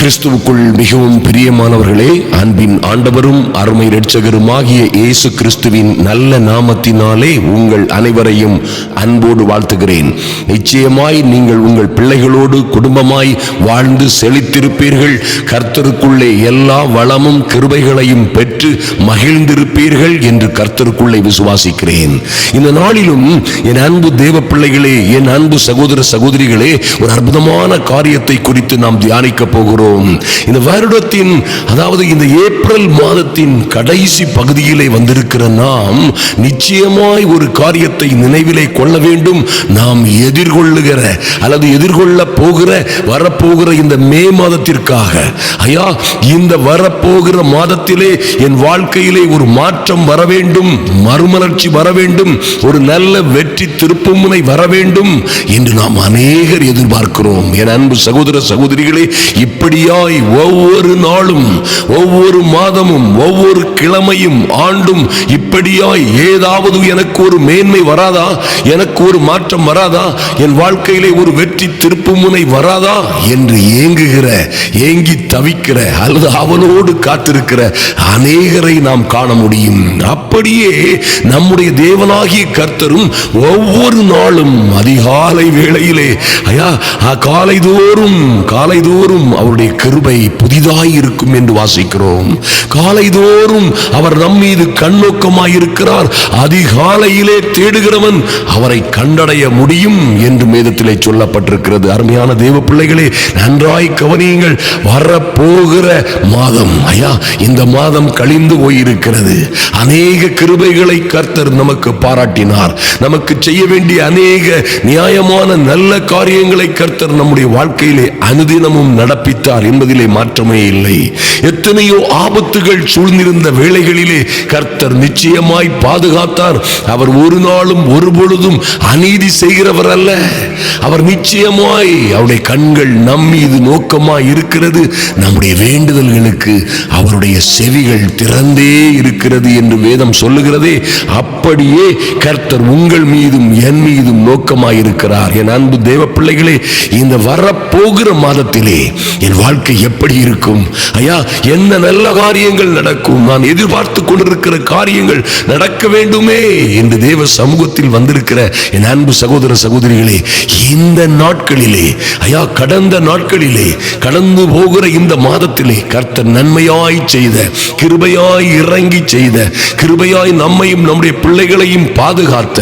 கிறிஸ்துவுக்குள் மிகவும் பிரியமானவர்களே அன்பின் ஆண்டவரும் அருமை இரட்சகருமாகிய இயேசு கிறிஸ்துவின் நல்ல நாமத்தினாலே உங்கள் அனைவரையும் அன்போடு வாழ்த்துகிறேன். நிச்சயமாய் நீங்கள் உங்கள் பிள்ளைகளோடு குடும்பமாய் வாழ்ந்து செழித்திருப்பீர்கள். கர்த்தருக்குள்ளே எல்லா வளமும் கிருபைகளையும் பெற்று மகிழ்ந்திருப்பீர்கள் என்று கர்த்தருக்குள்ளே விசுவாசிக்கிறேன். இந்த நாளிலும் என் அன்பு தேவ பிள்ளைகளே என் அன்பு சகோதர சகோதரிகளே ஒரு அற்புதமான காரியத்தை குறித்து நாம் தியானிக்க போகிறோம். இந்த வருடத்தின் அதாவது இந்த ஏப்ரல் மாதத்தின் கடைசி பகுதியிலே வந்திருக்கிற நாம் நிச்சயமாய் ஒரு காரியத்தை நினைவிலே கொள்ள வேண்டும். நாம் எதிர்கொள்ளுகிற அல்லது எதிர்கொள்ள போகிற வரப்போகிற இந்த மே மாதத்திற்காக. ஐயா இந்த வரப்போகிற மாதத்திலே என் வாழ்க்கையிலே ஒரு மாற்றம் வர வேண்டும். மறுமலர்ச்சி வர வேண்டும். ஒரு நல்ல வெற்றி திருப்புமுனை வர வேண்டும் என்று நாம் அநேகர் எதிர்பார்க்கிறோம். என் அன்பு சகோதர சகோதரிகளே இப்படி இப்படியாய் ஒவ்வொரு நாளும் ஒவ்வொரு மாதமும் ஒவ்வொரு கிழமையும் ஆண்டும் இப்படியாய் ஏதாவது எனக்கு ஒரு மேன்மை வராதா? எனக்கு ஒரு மாற்றம் வராதா? என் வாழ்க்கையிலே ஒரு வெற்றி திருப்புமுனை வராதா? என்று ஏங்குகிற ஏங்கி தவிக்கிற அல்லது அவனோடு காத்திருக்கிற அநேகரை நாம் காண முடியும். அப்படியே நம்முடைய தேவனாகிய கர்த்தரும் ஒவ்வொரு நாளும் அதிகாலை வேளையிலே ஐயா காலைதோறும் காலைதோறும் அவருடைய கிருபை புதிதாய் இருக்கும் என்று வாசிக்கிறோம். காலைதோறும் அவர் நம் மீது கண்ணோக்கமாய் இருக்கிறார். அதிகாலையிலே தேடுகிறவன் அவரை கண்டடைய முடியும் என்று மேதத்திலே சொல்லப்பட்டிருக்கிறது. அருமையான தேவ பிள்ளைகளே நன்றாய் கவனியுங்கள். வரப்போகிற மாதம் ஐயா இந்த மாதம் கழிந்து போயிருக்கிறது. அநேக கிருபைகளை கர்த்தர் நமக்கு பாராட்டினார். நமக்கு செய்ய வேண்டிய அநேக நியாயமான நல்ல காரியங்களை கர்த்தர் நம்முடைய வாழ்க்கையிலே அனுதினமும் நடப்பித்தார் என்பதிலே மாற்றமே இல்லை. எத்தனையோ ஆபத்துகள் சூழ்ந்திருந்த வேளைகளிலே கர்த்தர் நிச்சயமாய் பாதுகாத்தார். அவர் ஒரு நாளும் ஒரு பொழுதும் அநீதி செய்கிறவர் அல்ல. அவர் நிச்சயமாய் அவருடைய கண்கள் நம் மீது நோக்கமாய் இருக்கிறது. நம்முடைய வேண்டுதல்களுக்கு அவருடைய செவிகள் திறந்தே இருக்கிறது என்று வேதம் சொல்லுகிறதே அப்படியே கர்த்தர் உங்கள் மீதும் என் மீதும் நோக்கமாயிருக்கிறார். என் அன்பு தேவ பிள்ளைகளே இந்த வரப்போகிற மாதத்திலே என் வாழ்க்கை எப்படி இருக்கும்? ஐயா என்ன நல்ல காரியங்கள் நடக்கும்? நான் எதிர்பார்த்து கொண்டிருக்கிற காரியங்கள் நடக்க வேண்டுமே என்று தேவ சமூகத்தில் வந்திருக்கிற என் அன்பு சகோதர சகோதரிகளே இந்த நாட்களிலே ஐயா கடந்த நாட்களிலே கடந்து போகிற இந்த மாதத்திலே கர்த்தர் நன்மையாய் செய்த கிருபையாய் இறங்கி செய்த கிருப கிருபையாய் நம்மையும் நம்முடைய பிள்ளைகளையும் பாதுகாத்த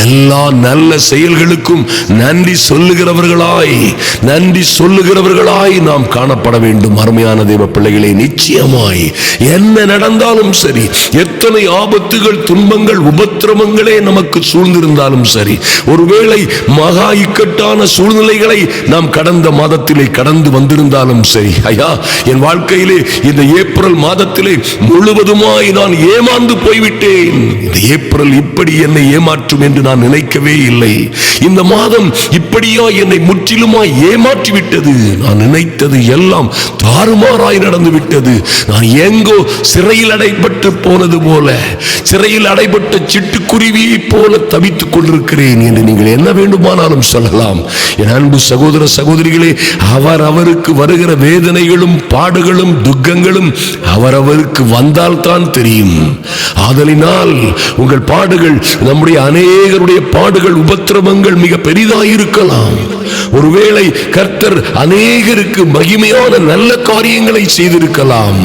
எல்லா நல்ல செயல்களுக்கும் நன்றி சொல்லுகிறவர்களாய் நன்றி சொல்லுகிறவர்களாய் நாம் காணப்பட வேண்டும். அருமையான தேவ பிள்ளைகளை நிச்சயமாய் என்ன நடந்தாலும் சரி எத்தனை ஆபத்துகள் துன்பங்கள் உபத்திரவங்களே நமக்கு சூழ்ந்திருந்தாலும் சரி ஒருவேளை மகா இக்கட்டான சூழ்நிலைகளை நாம் கடந்த மாதத்திலே கடந்து வந்திருந்தாலும் சரி ஐயா என் வாழ்க்கையிலே இந்த ஏப்ரல் மாதத்திலே முழுவதுமாய் நான் ஏமாந்து போய் போய்விட்டேன் இந்த ஏப்ரல் இப்படி என்னை ஏமாற்றும் என்று நான் நினைக்கவே இல்லை. இந்த மாதம் இப்படியா என்னை முற்றிலுமாய் ஏமாற்றி விட்டது நான் நினைத்தது எல்லாம் தாறுமாறாய் நடந்து விட்டது நான் எங்கோ சிறையில் அடைபட்டு போனது போல சிறையில் அடைபட்ட சிட்டுக்குருவியை போல தவித்துக் கொண்டிருக்கிறேன் என்று நீங்கள் என்ன வேண்டுமானாலும் சொல்லலாம். என் அன்பு சகோதர சகோதரிகளே அவர் அவருக்கு வருகிற வேதனைகளும் பாடுகளும் துக்கங்களும் அவரவருக்கு வந்தால் தான் தெரியும். ஆதலினால் உங்கள் பாடுகள் நம்முடைய அநேகருடைய பாடுகள் உபத்திரவங்கள் மிக பெரிதாயிருக்கலாம். ஒருவேளை கர்த்தர் அநேகருக்கு மகிமையான நல்ல காரியங்களை செய்திருக்கலாம்.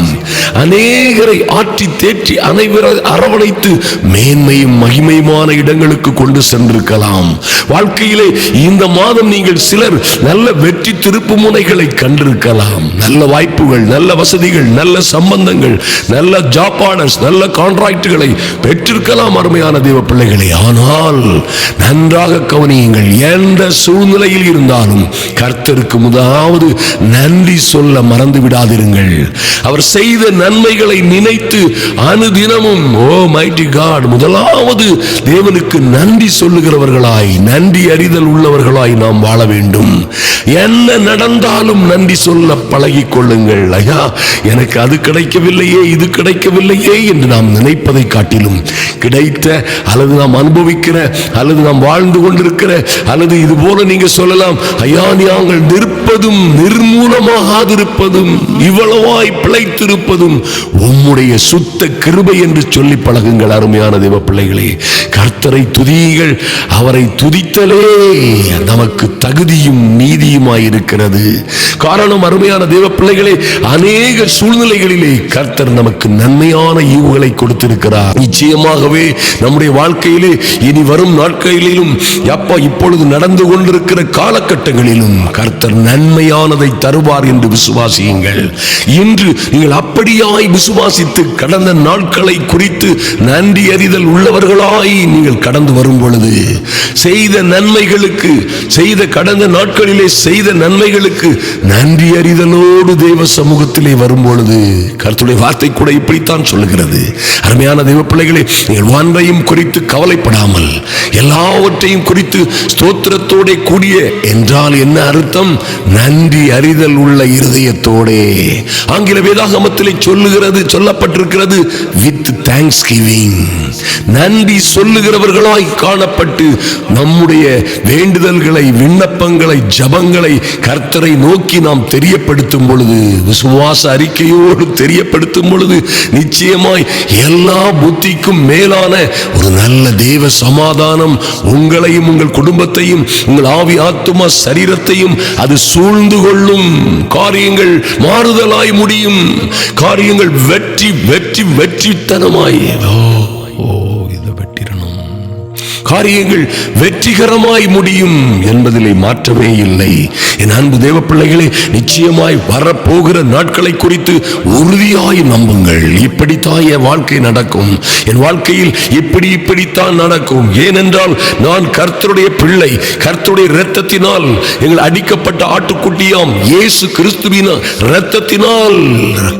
அநேகரை ஆற்றி தேற்றி அனைவரை அரவணைத்து மேன்மையும் மகிமையுமான இடங்களுக்கு கொண்டு சென்றிருக்கலாம். வாழ்க்கையிலே இந்த மாதம் நீங்கள் சிலர் நல்ல வெற்றி திருப்பு முனைகளை கண்டிருக்கலாம். நல்ல வாய்ப்புகள் நல்ல வசதிகள் நல்ல சம்பந்தங்கள் நல்ல ஜாப் ஆர்டர்ஸ் நல்ல கான்ட்ராக்டுகளை பெற்றிருக்கலாம் அருமையான தெய்வ பிள்ளைகளை. ஆனால் நன்றாக கவனியுங்கள் எந்த சூழ்நிலையில் இருந்தாலும் கர்த்தருக்கு முதலாவது நன்றி சொல்ல மறந்து விடாதிருங்கள். அவர் செய்த நன்மைகளை நினைத்து அனுதினமும் ஓ மைட்டி காட் முதலாவது தேவனுக்கு நன்றி சொல்லுகிறவர்களாய் நன்றி அறிதல் உள்ளவர்களாய் நாம் வாழ வேண்டும். என்ன நடந்தாலும் நன்றி சொல்ல பழகிக் கொள்ளுங்கள். ஐயா எனக்கு அது கிடைக்கவில்லையே இது கிடைக்கவில்லையே என்று நாம் நினைப்பதை காட்டிலும் கிடைத்த அல்லது நாம் அனுபவிக்கிற அல்லது நாம் வாழ்ந்து கொண்டிருக்கிற அல்லது இது போல நீங்க சொல்ல சொல்லலாம் ஐயா நாங்கள் நிற்பதும் நிர்மூலமாகாதிருப்பதும் இவ்வளவாய் பிழைத்திருப்பதும் உம்முடைய சுத்த கிருபை என்று சொல்லி பழகுங்கள் அருமையான தேவ பிள்ளைகளே. கர்த்தரை துதியுங்கள் அவரை துதித்தலே நமக்கு தகுதியும் நீதியுமாய் இருக்கிறது காரணம் அருமையான தேவ பிள்ளைகளே அநேக சூழ்நிலைகளிலே கர்த்தர் நமக்கு நன்மையான ஈவுகளை கொடுத்திருக்கிறார். நிச்சயமாகவே நம்முடைய வாழ்க்கையிலே இனி வரும் நாட்களிலும் அப்பா இப்பொழுது நடந்து கொண்டிருக்கிற காலகட்டங்களிலும் கர்த்தர் நன்மையானதை தருவார் என்று விசுவாசியுங்கள். இன்று நீங்கள் அப்படியாய் விசுவாசித்து கடந்த நாட்களை குறித்து நன்றி அறிதல் உள்ளவர்களாய் நீங்கள் கடந்து வரும் பொழுது செய்த நன்மைகளுக்கு செய்த கடந்த நாட்களிலே செய்த நன்மைகளுக்கு நன்றி அறிதலோடு தேவ சமூகத்திலே வரும் பொழுது கருத்துடைய வார்த்தை கூட இப்படித்தான் சொல்லுகிறது. அருமையான தெய்வ பிள்ளைகளே நீங்கள் ஒன்றையும் குறித்து கவலைப்படாமல் எல்லாவற்றையும் குறித்து ஸ்தோத்திரத்தோட கூடிய என்றால் என்ன அர்த்தம்? நன்றி அறிதல் உள்ள இருதயத்தோடே. ஆங்கில வேதாகமத்திலே சொல்லுகிறது சொல்லப்பட்டிருக்கிறது வித் தேங்க்ஸ் கிவிங் நன்றி சொல்லுகிறவர்களாய் காணப்பட்டு நம்முடைய வேண்டுதல்களை விண்ணப்பங்களை ஜபங்களை கர்த்தரை நோக்கி நாம் தெரியப்படுத்தும் பொழுது விசுவாச அறிக்கையோடு தெரியப்படுத்தும் பொழுது நிச்சயமாய் எல்லா புத்திக்கும் மேலான ஒரு நல்ல தேவ சமாதானம் உங்களையும் உங்கள் குடும்பத்தையும் உங்கள் ஆவி ஆத்துமா சரீரத்தையும்? அது சூழ்ந்து கொள்ளும் காரியங்கள் மாறுதலாய் முடியும். காரியங்கள் வெற்றி வெற்றி வெற்றித்தனமாய் ஓ காரியங்கள் வெற்றிகரமாய் முடியும் என்பதிலே மாற்றமே இல்லை. என் அன்பு தேவ பிள்ளைகளே நிச்சயமாய் வரப்போகிற நாட்களை குறித்து உறுதியாய் நம்புங்கள். இப்படித்தான் என் வாழ்க்கை நடக்கும். என் வாழ்க்கையில் இப்படி இப்படித்தான் நடக்கும். ஏனென்றால் நான் கர்த்தருடைய பிள்ளை. கர்த்தருடைய இரத்தத்தினால் எங்கள் அடிக்கப்பட்ட ஆட்டுக்குட்டியாம் இயேசு கிறிஸ்துவின இரத்தத்தினால்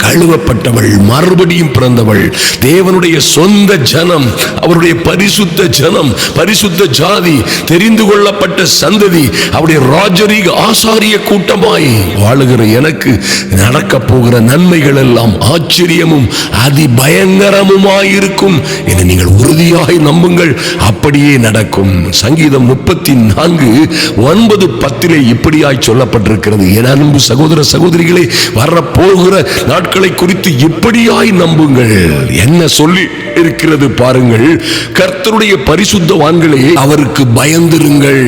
கழுவப்பட்டவள் மறுபடியும் பிறந்தவள். தேவனுடைய சொந்த ஜனம் அவருடைய பரிசுத்த ஜனம் பரிசுத்த ஜாதி தெரிந்து கொள்ளப்பட்ட சந்ததி அவருடைய ராஜரீக ஆசாரிய கூட்டமாய் வாழுகிற எனக்கு நடக்க போகிற நன்மைகள் எல்லாம் ஆச்சரியமும் அதிபயங்கரமுமாயிருக்கும் என நீங்கள் உறுதியாக நம்புங்கள். அப்படியே நடக்கும். சங்கீதம் முப்பத்தி நான்கு ஒன்பது பத்திலே இப்படியாய் சொல்லப்பட்டிருக்கிறது. என அன்பு சகோதர சகோதரிகளே வரப்போகிற நாட்களை குறித்து இப்படியாய் நம்புங்கள். என்ன சொல்லி இருக்கிறது பாருங்கள். கர்த்தருடைய பரிசுத்தவான்களே அவருக்கு பயந்திருங்கள்.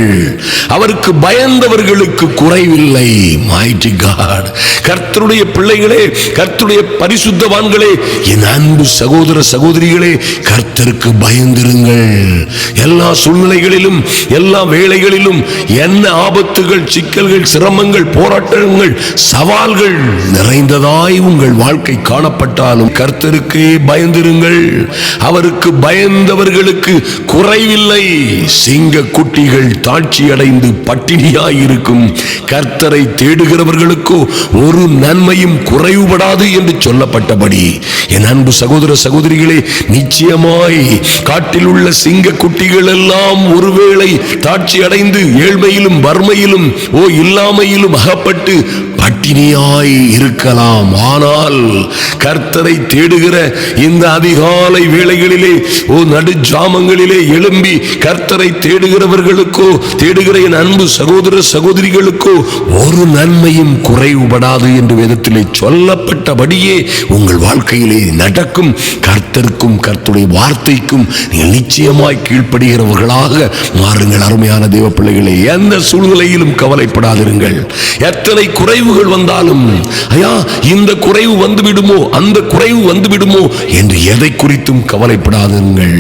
அவருக்கு பயந்தவர்களுக்கு குறைவில்லை. Mighty காட் கர்த்தருடைய பிள்ளைகளே கர்த்தருடைய பரிசுத்தவான்களே என் அன்பு சகோதர சகோதரிகளே கர்த்தருக்கு பயந்திருங்கள். எல்லா சூழ்நிலைகளிலும் எல்லா வேலைகளிலும் என்ன ஆபத்துகள் சிக்கல்கள் சிரமங்கள் போராட்டங்கள் சவால்கள் நிறைந்ததாய் உங்கள் வாழ்க்கை காணப்பட்டாலும் கர்த்தருக்கே பயந்திருங்கள். அவருக்கு பயந்தவர்களுக்கு இல்லை. சிங்க குட்டிகள் தாட்சி அடைந்து பட்டினியாய் இருக்கும் கர்த்தரை தேடுகிறவர்களுக்கோ ஒரு நன்மையும் குறைவுபடாது என்று சொல்லப்பட்டபடி என் அன்பு சகோதர சகோதரிகளே நிச்சயமாய் காட்டில் உள்ள சிங்க குட்டிகள் எல்லாம் ஒருவேளை தாட்சி அடைந்து ஏழ்மையிலும் வறுமையிலும் ஓ இல்லாமையிலும் அகப்பட்டு பட்டினியாய் இருக்கலாம். ஆனால் கர்த்தரை தேடுகிற இந்த அதிகாலை வேளைகளிலே ஓ நடு ஜாமங்களிலே எழும்பி கர்த்தரை தேடுகிறவர்களுக்கோ தேடுகிற என் அன்பு சகோதர சகோதரிகளுக்கோ ஒரு நன்மையும் குறைவுபடாது என்று வேதத்திலே சொல்லப்பட்டபடியே உங்கள் வாழ்க்கையிலே நடக்கும். கர்த்தருக்கும் கர்த்தருடைய வார்த்தைக்கும் நீங்கள் நிச்சயமாய் கீழ்ப்படுகிறவர்களாக மாறுங்கள். அருமையான தேவ பிள்ளைகளே எந்த சூழ்நிலையிலும் கவலைப்படாதிருங்கள். எத்தனை குறைவுகள் வந்தாலும் ஐயா இந்த குறைவு வந்து விடுமோ அந்த குறைவு வந்து விடுமோ என்று எதை குறித்தும் கவலைப்படாதிருங்கள்.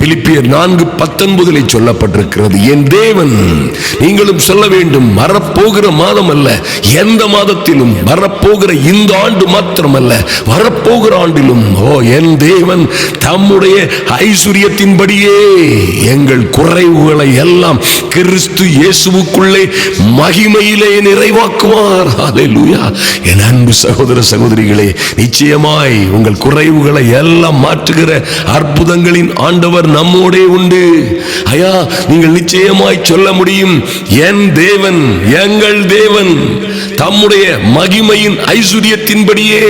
பிலிப்பியர் நான்கு பத்து பத்தொன்பதிலே சொல்லப்பட்டிருக்கிறது என் தேவன் நீங்களும் சொல்ல வேண்டும் வரப்போகிற மாதம் அல்ல எந்த மாதத்திலும் வரப்போகிற இந்த ஆண்டு மாத்திரமல்ல வரப்போகிற ஆண்டிலும் ஓ என் தேவன் தம்முடைய ஐஸ்வர்யத்தின்படியே எங்கள் குறைவுகளை எல்லாம் கிறிஸ்து இயேசுவுக்குள்ளே மகிமையிலே நிறைவாக்குவார். என் அன்பு சகோதர சகோதரிகளே நிச்சயமாய் உங்கள் குறைவுகளை எல்லாம் மாற்றுகிற அற்புதங்களின் ஆண்டவர் நம்மோடே உண்டு. ஐயா நீங்கள் நிச்சயமாய் சொல்ல முடியும் என் தேவன் எங்கள் தேவன். தம்முடைய மகிமையின் ஐஸ்வர்யத்தின்படியே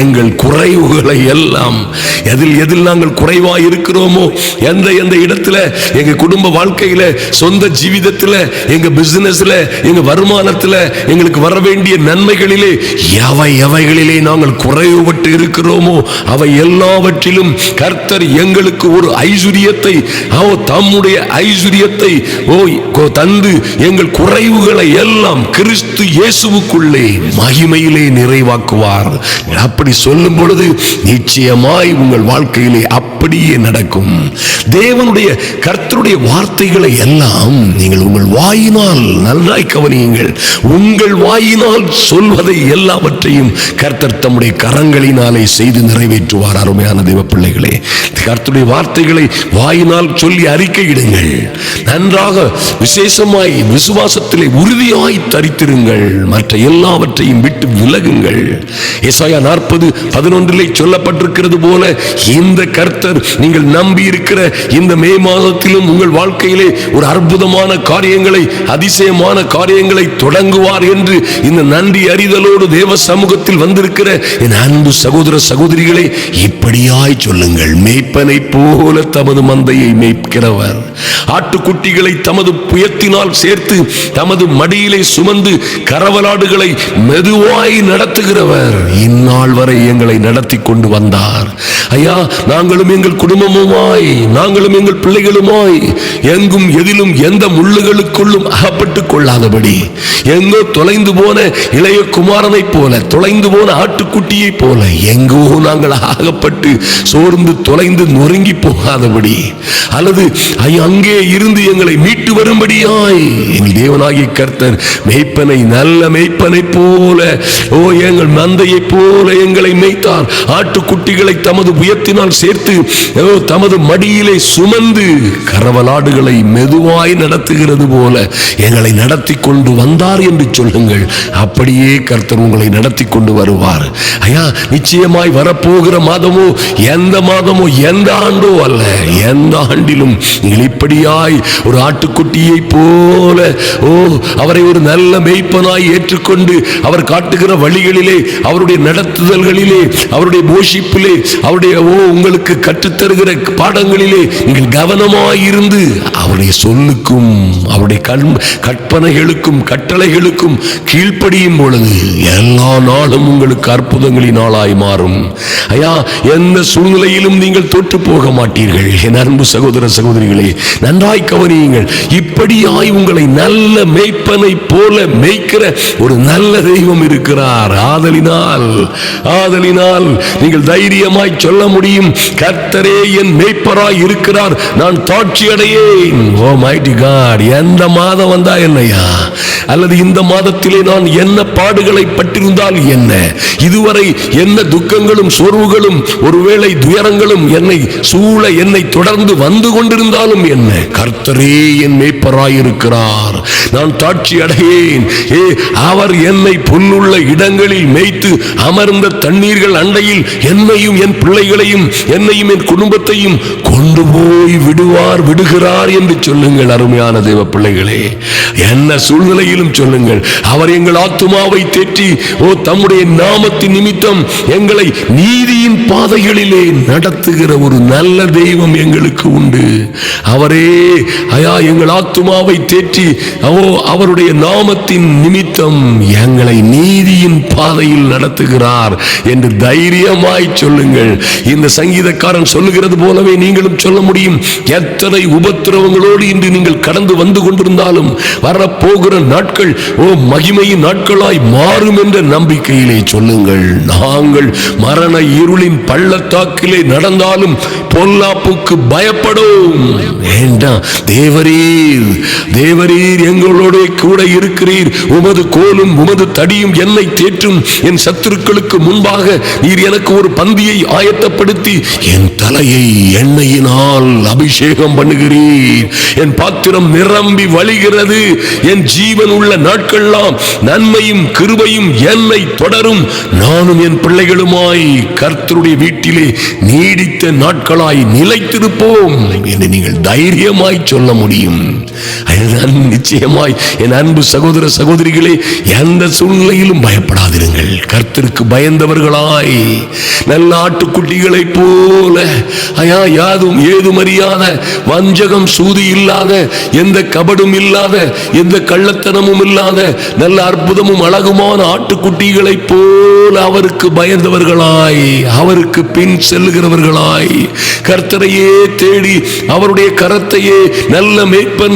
எங்கள் குறைவுகளை எல்லாம் எதில் எதில் நாங்கள் குறைவா இருக்கிறோமோ எந்த எந்த இடத்துல எங்க குடும்ப வாழ்க்கையில சொந்த ஜீவிதத்துல எங்க பிசினஸ்ல எங்க வருமானத்துல எங்களுக்கு வர வேண்டிய நன்மைகளிலே எவை எவைகளிலே நாங்கள் குறைவுபட்டு இருக்கிறோமோ அவை எல்லாவற்றிலும் கர்த்தர் எங்களுக்கு ஒரு ஐஸ்வர்யத்தை ஓ தம்முடைய ஐஸ்வர்யத்தை ஓ தந்து எங்கள் குறைவுகளை எல்லாம் கிறிஸ்து இயேசு இயேசுவுக்குள்ளே மகிமையிலே நிறைவாக்குவார். அப்படி சொல்லும் பொழுது நிச்சயமாய் உங்கள் வாழ்க்கையிலே அப்படியே நடக்கும். தேவனுடைய கர்த்தருடைய வார்த்தைகளை எல்லாம் நீங்கள் உங்கள் வாயினால் நன்றாய் கவனியுங்கள். உங்கள் வாயினால் சொல்வதை எல்லாவற்றையும் கர்த்தர் தம்முடைய கரங்களினாலே செய்து நிறைவேற்றுவார். அருமையான தெய்வ பிள்ளைகளே கர்த்தருடைய வார்த்தைகளை வாயினால் சொல்லி அறிக்கையிடுங்கள் நன்றாக விசேஷமாய் விசுவாசத்திலே உறுதியாய் தரித்திருங்கள். மற்ற எல்லாவற்றையும் விட்டு விலகுங்கள். ஏசாயா நாற்பது பதினொன்றிலே சொல்லப்பட்டிருக்கிறது போல இந்த கர்த்தர் நீங்கள் நம்பி இருக்கிற இந்த மே மாதத்திலும் உங்கள் வாழ்க்கையிலே ஒரு அற்புதமான காரியங்களை அதிசயமான காரியங்களை தொடங்குவார் என்று இந்த நன்றி அறிதலோடு தேவ சமூகத்தில் வந்திருக்கிற என் அன்பு சகோதர சகோதரிகளை இப்படியாய் சொல்லுங்கள். மேய்ப்பனை போல தமது மந்தையை மேய்க்கிறவர். ஆட்டுக்குட்டிகளை தமது புயத்தினால் சேர்த்து தமது மடியிலே சுமந்து கரவலாடுகளை மெதுவாய் நடத்துகிறவர். இந்நாள் வரை எங்களை நடத்தி கொண்டு வந்தார். ஐயா நாங்களும் எங்கள் குடும்பமுமாய் நாங்களும் எங்கள் பிள்ளைகளுமாய் எங்கும் எதிலும் எந்த முள்ளுகளுக்குள்ளும் அகப்பட்டுக் கொள்ளாதபடி எங்கோ தொலைந்து போன இளைய குமாரனைப் போல தொலைந்து போன ஆட்டுக்குட்டியைப் போல எங்கோ நாங்கள் அகப்பட்டு சோர்ந்து தொலைந்து நொறுங்கி போகாதபடி அல்லது ஐ- அங்கே இருந்து எங்களை மீட்டு வரும்படியாய் எங்கள் தேவனாகிய கர்த்தர் மேய்ப்பனை நல்ல மெய்ப்பனை போல ஓ எங்கள் மந்தையைப் போல எங்களை மெய்த்தார் ஆட்டுக்குட்டிகளை தமது உயர்த்தினால் சேர்த்து தமது மடியிலே சுமந்து கரவலாடுகளை மெதுவாய் நடத்துகிறது போல எங்களை நடத்தி கொண்டு வந்தார் என்று சொல்லுங்கள். அப்படியே கர்த்தர் உங்களை நடத்தி கொண்டு வருவார். ஐயா நிச்சயமாய் வரப்போகிற மாதமோ எந்த மாதமோ எந்த ஆண்டோ அல்ல எந்த ஆண்டிலும் நீங்கள் இப்படியாய் ஒரு ஆட்டுக்குட்டியை போல ஓ அவரை ஒரு நல்ல மெய்ப்பனாய் ஏற்றுக்கொண்டு அவர் காட்டுகிற வழிகளிலே அவருடைய நடத்துதல்களிலே அவருடைய போஷிப்பிலே அவருடைய ஓ உங்களுக்கு கற்றுத்தருகிற பாடங்களிலே நீங்கள் கவனமாயிருந்து அவருடைய சொல்லுக்கும் அவருடைய கண் கற்பனைகளுக்கும் கட்டளைகளுக்கும் கீழ்ப்படியும் பொழுது எல்லா நாளும் உங்களுக்கு அற்புதங்களின் நாளாய் மாறும். ஐயா எந்த சூழ்நிலையிலும் நீங்கள் தோற்று போக மாட்டீர்கள். என் அன்பு சகோதர சகோதரிகளே நன்றாய் கவனியுங்கள். இப்படியாய் உங்களை நல்ல மேய்ப்பனை போல மேய்க்கிற ஒரு நல்ல தெய்வம் இருக்கிறார். ஆதலினால் ஆதலினால் நீங்கள் தைரியமாய் சொல்ல முடியும். கர்த்தரே என் மேய்ப்பராய் இருக்கிறார். நான் தாட்சி அடையேன் ஓ மைட்டி காட் எந்த மாதம் வந்தா என்னையா? அல்லது இந்த மாதத்திலே நான் என்ன பாடுகளை பட்டிருந்தால் என்ன? இதுவரை என்ன துக்கங்களும் சோர்வுகளும் ஒருவேளை துயரங்களும் என்னை சூழ என்னை தொடர்ந்து வந்து கொண்டிருந்தாலும் என்ன? கர்த்தரே என் மேய்ப்பராயிருக்கிறார் நான் தாட்சி அடையேன் ஏ அவர் என்னை புல்லுள்ள இடங்களில் மேய்த்து அமர்ந்த தண்ணீர்கள் அண்டையில் என்னையும் என் பிள்ளைகளையும் என்னையும் என் குடும்பத்தையும் கொண்டு போய் விடுவார் விடுகிறார் என்று சொல்லுங்கள் அருமையான தேவ பிள்ளைகளே. என்ன சூழ்நிலையிலும் சொல்லுங்கள். அவர் எங்கள் ஆத்துமாவை தேற்றி ஓ தம்முடைய நாமத்தின் நிமித்தம் எங்களை நீதியின் பாதைகளிலே நடத்துகிற ஒரு நல்ல தெய்வம் எங்களுக்கு உண்டு. அவரே ஐயா எங்கள் ஆத்துமாவை தேற்றி அவருடைய நாமத்தின் நிமித்தம் எங்களை நீதியின் பாதையில் நடத்துகிறார் என்று தைரியமாய் சொல்லுங்கள். இந்த சங்கீதக்காரன் சொல்லுகிறது போலவே நீங்களும் சொல்ல முடியும். எத்தனை உபத்திரவங்களோடு இன்று நீங்கள் கடந்து வந்து கொண்டிருந்தாலும் வரப்போகிற நாட்கள் ஓ மகிமையின் நாட்களாய் மாறும் என்ற நம்பிக்கையிலே சொல்லுங்கள். நாங்கள் மரண இருளின் பள்ளத்தாக்கிலே நடந்தாலும் பொல்லாப்புக்கு பயப்படும். வேண்டாம். தேவரே தேவரீர் தேவரீர் எங்களோட கூட இருக்கிறீர். உமது கோலும் உமது தடியும் என்னை தேற்றும். என் சத்துருக்களுக்கு முன்பாக நீர் எனக்கு ஒரு பந்தியை ஆயத்தப்படுத்தி என் தலையை எண்ணெயினால் அபிஷேகம் பண்ணுகிறீர். என் பாத்திரம் நிரம்பி வழிகிறது. என் ஜீவன் உள்ள நாட்கள்லாம் நன்மையும் கிருபையும் என்னை தொடரும். நானும் என் பிள்ளைகளுமாய் கர்த்தருடைய வீட்டிலே நீடித்த நாட்களாய் நிலைத்திருப்போம் என்று நீங்கள் தைரியமாய் சொல்ல முடியும். அதுதான் நிச்சயமாய் என் அன்பு சகோதர சகோதரிகளே எந்த சூழ்நிலையிலும் பயப்படாதிருங்கள். கர்த்தருக்கு பயந்தவர்களாய். நல்ல ஆட்டுக்குட்டிகளை போல ஐயா யாதும் ஏதும் அறியாத வஞ்சகம் சூதி இல்லாத எந்த கபடும் இல்லாத எந்த கள்ளத்தனமும் இல்லாத நல்ல அற்புதமும் அழகுமான ஆட்டுக்குட்டிகளைப் போல அவருக்கு பயந்தவர்களாய். அவருக்கு பின் செல்லுகிறவர்களாய். கர்த்தரையே தேடி அவருடைய கரத்தையே நல்ல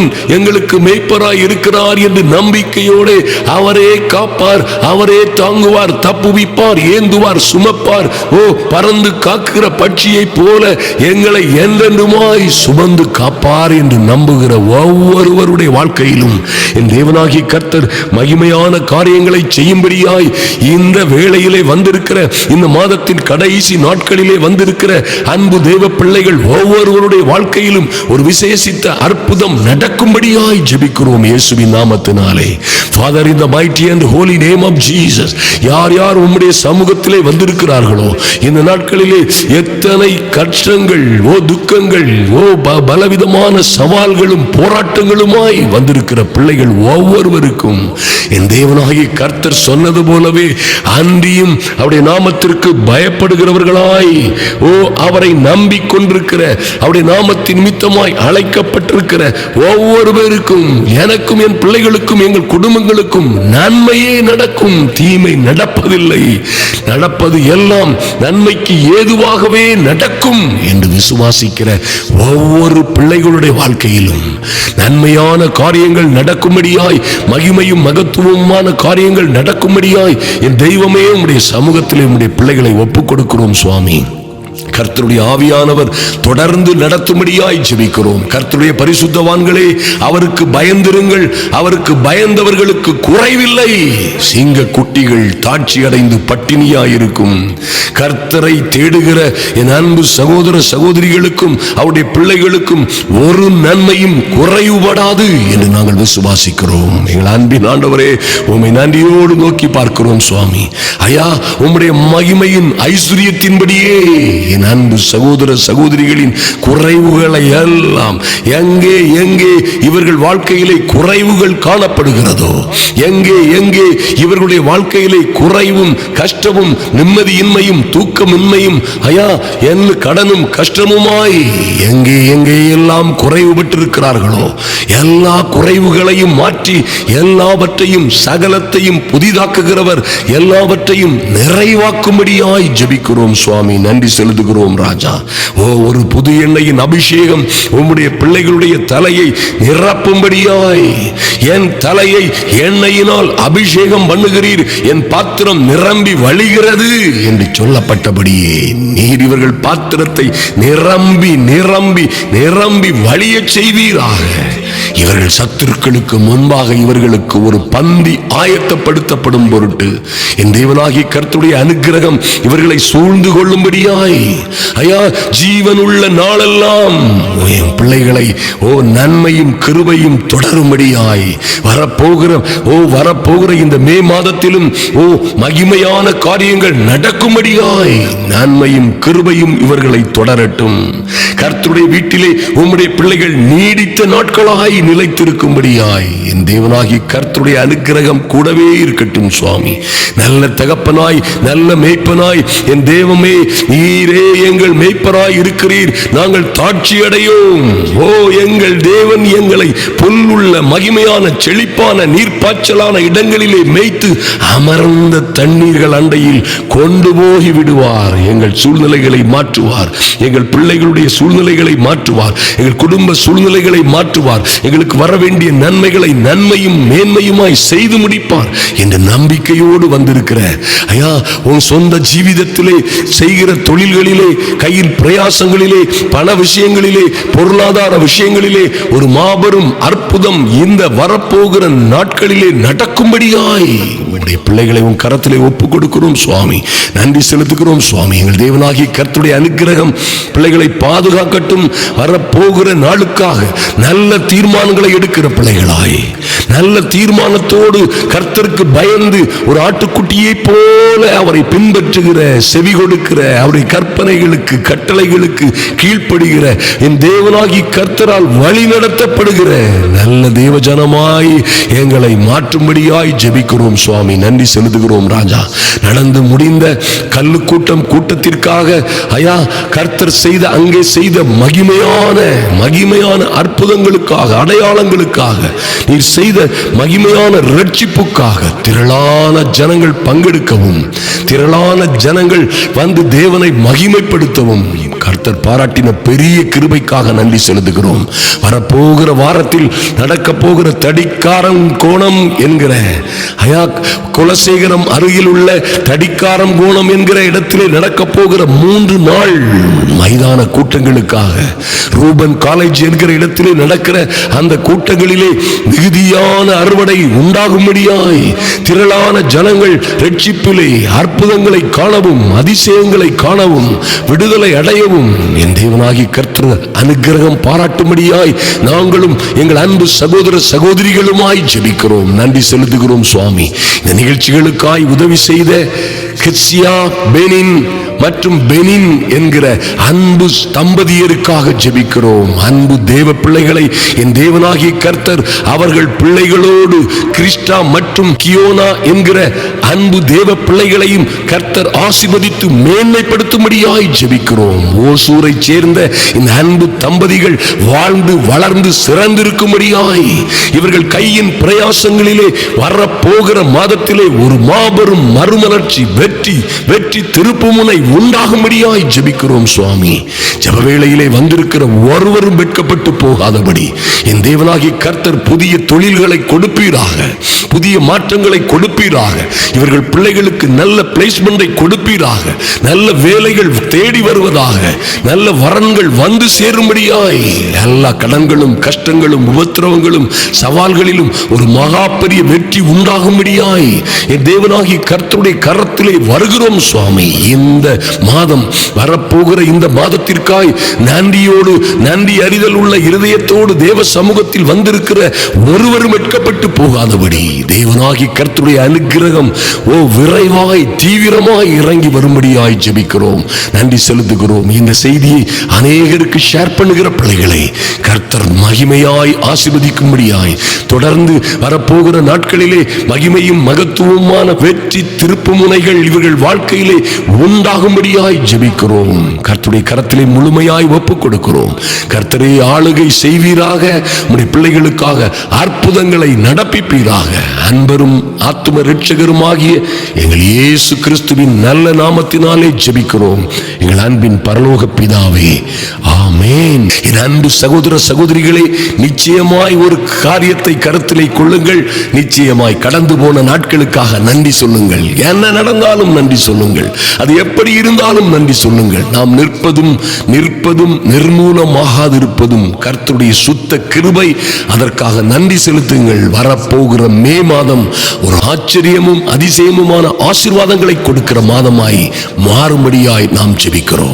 தேவன் எங்களுக்கு மேய்ப்பராய் இருக்கிறார் என்று நம்பிக்கையோடு அவரே காப்பார் அவரே தாங்குவார் தப்புவிப்பார் ஏந்துவார் சுமப்பார். ஓ பறந்து காக்குகிற பட்சியை போல எங்களை என்றென்றுமாய் சுமந்து காப்பார் என்று நம்புகிற ஒவ்வொருவருடைய வாழ்க்கையிலும் என் தேவனாகி கர்த்தர் மகிமையான காரியங்களை செய்யும்படியாய் இந்த வேளையிலே வந்திருக்கிற இந்த மாதத்தின் கடைசி நாட்களிலே வந்திருக்கிற அன்பு தேவ பிள்ளைகள் ஒவ்வொருவருடைய வாழ்க்கையிலும் ஒரு விசேஷித்த அற்புதம் நடக்க நடக்கும்படியாய் ஜெபிக்கிறோம் இயேசுவின் நாமத்தினாலே. ஃபாதர் இந்த mighty and holy name of Jesus யார் யார் உம்முடைய சமூகத்திலே வந்திருக்கிறார்களோ இந்த நாட்களிலே எத்தனை கஷ்டங்கள் ஓ துக்கங்கள் ஓ பலவிதமான சவால்களும் போராட்டங்களுமாய் வந்திருக்கிற பிள்ளைகள் ஒவ்வொருவருக்கும் என் தேவனாகிய கர்த்தர் சொன்னது போலவே அன்றியும் அவருடைய நாமத்திற்கு பயப்படுகிறவர்களாய் ஓ அவரை நம்பிக்கொண்டிருக்கிற அவருடைய நாமத்தின் நிமித்தமாய் அழைக்கப்பட்டிருக்கிற ஒவ்வொருவருக்கும் எனக்கும் என் பிள்ளைகளுக்கும் எங்கள் குடும்பங்களுக்கும் நன்மையே நடக்கும். தீமை நடப்பதில்லை. நடப்பது எல்லாம் நன்மைக்கு ஏதுவாகவே நடக்கும் என்று விசுவாசிக்கிற ஒவ்வொரு பிள்ளைகளுடைய வாழ்க்கையிலும். நன்மையான காரியங்கள் நடக்கும்படியாய் மகிமையும் மகத்துவமான காரியங்கள் நடக்கும்படியாய் என் தெய்வமே உடைய சமூகத்திலே உடைய பிள்ளைகளை ஒப்புக் கொடுக்கிறோம் சுவாமி. கர்த்தருடைய ஆவியானவர் தொடர்ந்து நடத்தும்படியாய் ஜெபிக்கிறோம். கர்த்தருடைய பரிசுத்தவான்களே அவருக்கு பயந்திருங்கள். அவருக்கு பயந்தவர்களுக்கு குறைவில்லை. சிங்க குட்டிகள் தாட்சி அடைந்து பட்டினியாயிருக்கும். கர்த்தரை தேடுகிற என் அன்பு சகோதர சகோதரிகளுக்கும் அவருடைய பிள்ளைகளுக்கும் ஒரு நன்மையும் குறைவுபடாது என்று நாங்கள் விசுவாசிக்கிறோம். எங்கள் அன்பின் ஆண்டவரே உம்மை நன்றியோடு நோக்கி பார்க்கிறோம் சுவாமி. ஐயா உம்முடைய மகிமையின் ஐஸ்வர்யத்தின்படியே என் அன்பு சகோதர சகோதரிகளின் குறைவுகளை எல்லாம் எங்கே எங்கே இவர்கள் வாழ்க்கையிலே குறைவுகள் காணப்படுகிறதோ எங்கே எங்கே இவர்களுடைய வாழ்க்கையிலே குறைவும் கஷ்டமும் நிம்மதியின்மையும் தூக்கமின்மையும் ஐயா என் கடனும் கஷ்டமுமாய் எங்கே எங்கே எல்லாம் குறைவுபட்டிருக்கிறார்களோ எல்லா குறைவுகளையும் மாற்றி எல்லாவற்றையும் சகலத்தையும் புதிதாக்குகிறவர் எல்லாவற்றையும் நிறைவாக்கும்படியாய் ஜபிக்கிறோம் சுவாமி. நன்றி செலுத்த செலுத்துகிறோம் ராஜா. ஓ ஒரு புது எண்ணெயின் அபிஷேகம் உம்முடைய பிள்ளைகளுடைய தலையை நிரப்பும்படியாய். என் தலையை எண்ணெயினால் அபிஷேகம் பண்ணுகிறீர். என் பாத்திரம் நிரம்பி வழிகிறது என்று சொல்லப்பட்டபடியே நீர் இவர்கள் பாத்திரத்தை நிரம்பி நிரம்பி நிரம்பி வழிய செய்வீராக. இவர்கள் சத்துருக்களுக்கு முன்பாக இவர்களுக்கு ஒரு பந்தி ஆயத்தப்படுத்தப்படும் பொருட்டு என் தேவனாகி கர்த்தருடைய அனுகிரகம் இவர்களை சூழ்ந்து கொள்ளும்படியாய் ஐயா ஜீவனுள்ள நாளெல்லாம் என் பிள்ளைகளை ஓ நன்மையும் கிருபையும் தொடரும்படியாய் வரப்போகிற ஓ வரப்போகிற இந்த மே மாதத்திலும் ஓ மகிமையான காரியங்கள் நடக்கும்படியாய் நன்மையும் கிருபையும் இவர்களை தொடரட்டும். கர்த்துடைய வீட்டிலே உம்முடைய பிள்ளைகள் நீடித்த நாட்களாய் நிலைத்திருக்கும்படியாய் என் தேவனாகி கர்த்துடைய அனுக்கிரகம் கூடவே இருக்கட்டும் சுவாமி. நல்ல தகப்பனாய் நல்ல மேய்ப்பனாய் என் தேவமே நீரே நீரே எங்கள் மெய்ப்பராய் இருக்கிறீர். நாங்கள் தாட்சி அடையோம் ஓ எங்கள் தேவன் எங்களை புல்லுள்ள மகிமையான செழிப்பான நீர்ப்பாய்ச்சலான இடங்களிலே மேய்த்து அமர்ந்த தண்ணீர்கள் அண்டையில் கொண்டு போகி விடுவார். எங்கள் சூழ்நிலைகளை மாற்றுவார். எங்கள் பிள்ளைகளுடைய சூழ்நிலைகளை மாற்றுவார். எங்கள் குடும்ப சூழ்நிலைகளை மாற்றுவார். எங்களுக்கு வர வேண்டிய நன்மைகளை நன்மையும் மேன்மையுமாய் செய்து முடிப்பார் என்ற நம்பிக்கையோடு வந்திருக்கிற ஐயா உன் சொந்த ஜீவிதத்திலே செய்கிற தொழில்கள் தொழில்களிலே கையில் பிரயாசங்களிலே பண விஷயங்களிலே பொருளாதார விஷயங்களிலே ஒரு மாபெரும் அற்புதம் இந்த வரப்போகிற நாட்களிலே நடக்கும்படியாய் உங்களுடைய பிள்ளைகளை உன் கரத்திலே ஒப்பு கொடுக்கிறோம் சுவாமி. நன்றி செலுத்துகிறோம் சுவாமி. எங்கள் தேவனாகிய கருத்துடைய அனுகிரகம் பிள்ளைகளை பாதுகாக்கட்டும். வரப்போகிற நாளுக்காக நல்ல தீர்மானங்களை எடுக்கிற பிள்ளைகளாய். நல்ல தீர்மானத்தோடு கர்த்தருக்கு பயந்து ஒரு ஆட்டுக்குட்டியை போல அவரை பின்பற்றுகிற செவி கொடுக்கிற அவரை கற்ப கற்பனைகளுக்கு கட்டளைகளுக்கு கீழ்ப்படுகிற என் தேவனாகி கர்த்தரால் வழி நடத்தப்படுகிற நல்ல தேவஜனமாய் எங்களை மாற்றும்படியாய் ஜெபிக்கிறோம் சுவாமி. நன்றி செலுத்துகிறோம் ராஜா. நடந்து முடிந்த கல்லு கூட்டம் கூட்டத்திற்காக ஐயா கர்த்தர் செய்த அங்கே செய்த மகிமையான மகிமையான அற்புதங்களுக்காக அடையாளங்களுக்காக நீர் செய்த மகிமையான ரட்சிப்புக்காக திரளான ஜனங்கள் பங்கெடுக்கவும் திரளான ஜனங்கள் வந்து தேவனை மகிமைப்படுத்தவும். கர்த்தர் பாராட்டின பெரிய கிருபைக்காக நன்றி செலுத்துகிறோம். வரப்போகிற வாரத்தில் நடக்க போகிற தடிக்காரம் கோணம் என்கிற அயா குலசேகரம் அருகில் உள்ள தடிக்காரம் கோணம் என்கிற இடத்திலே நடக்க போகிற மூன்று நாள் மைதான கூட்டங்களுக்காக ரூபன் காலேஜ் என்கிற இடத்திலே நடக்கிற அந்த கூட்டங்களிலே மிகுதியான அறுவடை உண்டாகும்படியாய் திரளான ஜனங்கள் ரட்சிப்பிலே அற்புதங்களை காணவும் அதிசயங்களை காணவும் விடுதலை அடையவும். என் தேவனாகி கர்த்தர் அனுக்கிரகம் பாராட்டும்படியாய் நாங்களும் எங்கள் அன்பு சகோதர சகோதரிகளுமாய் ஜெபிக்கிறோம். நன்றி செலுத்துகிறோம் சுவாமி. இந்த நிகழ்ச்சிகளுக்காய் உதவி செய்த கிட்சியா பெனின் மற்றும் பெனின் என்கிற அன்பு தம்பதியருக்காக ஜெபிக்கிறோம். அன்பு தேவ பிள்ளைகளை என் தேவனாகிய கர்த்தர் அவர்கள் பிள்ளைகளோடு கிறிஸ்டா மற்றும் கியோனா என்கிற அன்பு தேவ பிள்ளைகளையும் கர்த்தர் ஆசிர்வதித்து மேன்மைப்படுத்தும்படியாய் ஜெபிக்கிறோம். ஓசூரை சேர்ந்த இந்த அன்பு தம்பதிகள் வாழ்ந்து வளர்ந்து சிறந்திருக்கும்படியாய் இவர்கள் கையின் பிரயாசங்களிலே வரப்போகிற மாதத்திலே ஒரு மாபெரும் மறுமலர்ச்சி வெற்றி வெற்றி திருப்புமுனை உண்டாகும்படியாய் ஜெபிக்கிறோம் சுவாமி. ஜபவேளையிலே வந்திருக்கிற ஒருவரும் வெட்கப்பட்டு போகாதபடி. என் தேவனாகி கர்த்தர் புதிய தொழில்களை கொடுப்பீராக. புதிய மாற்றங்களை கொடுப்பீராக. இவர்கள் பிள்ளைகளுக்கு நல்ல பிளேஸ்மெண்டை கொடுப்பீராக. நல்ல வேலைகள் தேடி வருவதாக. நல்ல வரன்கள் வந்து சேரும்படியாய் எல்லா கடன்களும் கஷ்டங்களும் உபத்திரவங்களும் சவால்களிலும் ஒரு மகா பெரிய வெற்றி உண்டாகும்படியாய் என் தேவனாகி கர்த்தருடைய கரத்திலே வருகிறோம் சுவாமி. இந்த மாதம் வரப்போகிற இந்த மாதத்திற்காய் நன்றியோடு நன்றி அறிதல் உள்ள இருதயத்தோடு தேவ சமூகத்தில் வந்திருக்கிற ஒருவரும் வெட்கப்பட்டு போகாதபடி தேவனாகி கர்த்துடைய அனுகிரகம் ஓ விரைவாய் தீவிரமாய் இறங்கி வரும்படியாய் ஜெபிக்கிறோம். நன்றி செலுத்துகிறோம். இந்த செய்தியை அநேகருக்கு ஷேர் பண்ணுகிற பிள்ளைகளை கர்த்தர் மகிமையாய் ஆசிர்வதிக்கும்படியாய் தொடர்ந்து வரப்போகிற நாட்களிலே மகிமையும் மகத்துவமான வெற்றி திருப்பு முனைகள் இவர்கள் வாழ்க்கையிலே உண்டாக ஆகும்படியாய் ஜெபிக்கிறோம். கர்த்தருடைய கரத்திலே முழுமையாய் ஒப்புக் கொடுக்கிறோம் கர்த்தரே ஆளுகை செய்வீராக. உடைய பிள்ளைகளுக்காக அற்புதங்களை நடப்பிப்பீராக. அன்பரும் ஆத்தும ரட்சகருமாகிய எங்கள் இயேசு கிறிஸ்துவின் நல்ல நாமத்தினாலே ஜெபிக்கிறோம். எங்கள் அன்பின் பரலோக பிதாவே ஆமேன். என் அன்பு சகோதர சகோதரிகளே நிச்சயமாய் ஒரு காரியத்தை கருத்திலே கொள்ளுங்கள். நிச்சயமாய் கடந்து போன நாட்களுக்காக நன்றி சொல்லுங்கள். என்ன நடந்தாலும் நன்றி சொல்லுங்கள். அது எப்படி இருந்தாலும் நன்றி சொல்லுங்கள். நாம் நிற்பதும் நிற்பதும் நிர்மூலமாகாதிருப்பதும் கர்த்தருடைய சுத்த கிருபை அதற்காக நன்றி செலுத்துங்கள். வரப்போகிற மே மாதம் ஒரு ஆச்சரியமும் அதிசயமுமான ஆசீர்வாதங்களை கொடுக்கிற மாதமாய் மாறுபடியாய் நாம் ஜெபிக்கிறோம்.